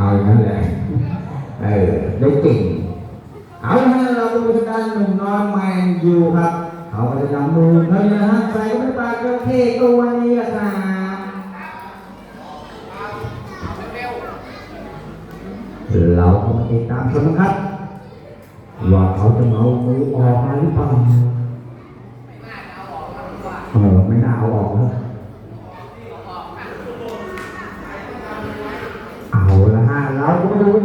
เอาอย่างนั้นแหละเออยกติ่งเอาละเราไปดูด้านหนุ่มน้อยแมนยู่ครับเขาจะนำมือเลยนะฮะใส่ก็ไม่ปากก็เทตัวนี้ละครัเราก็ติดตามชมครับว่าเขาจะเอามือออกมหรือเปล่าเออไม่น่าเอาออกนะ ครับ